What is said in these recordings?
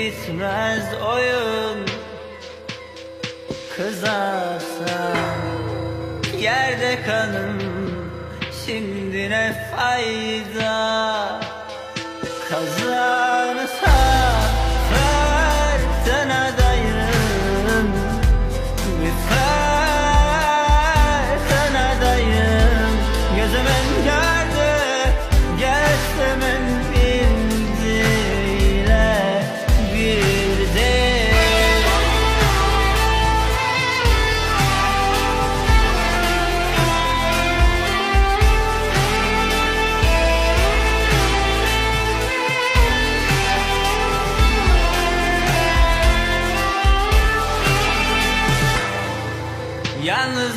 Bitmez oyun, Kızarsan yerde kanım Şimdi ne fayda? Kazanırsan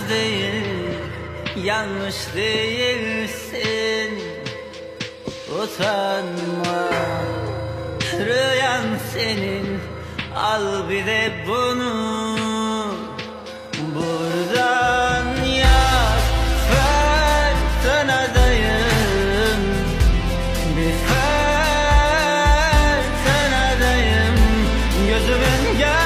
Haksız değil, yanlış değilsin. Utanma, rüyan senin Al bir de bunu. Buradan yaz Fırtınadayım, bir fırtınadayım Gözümün gel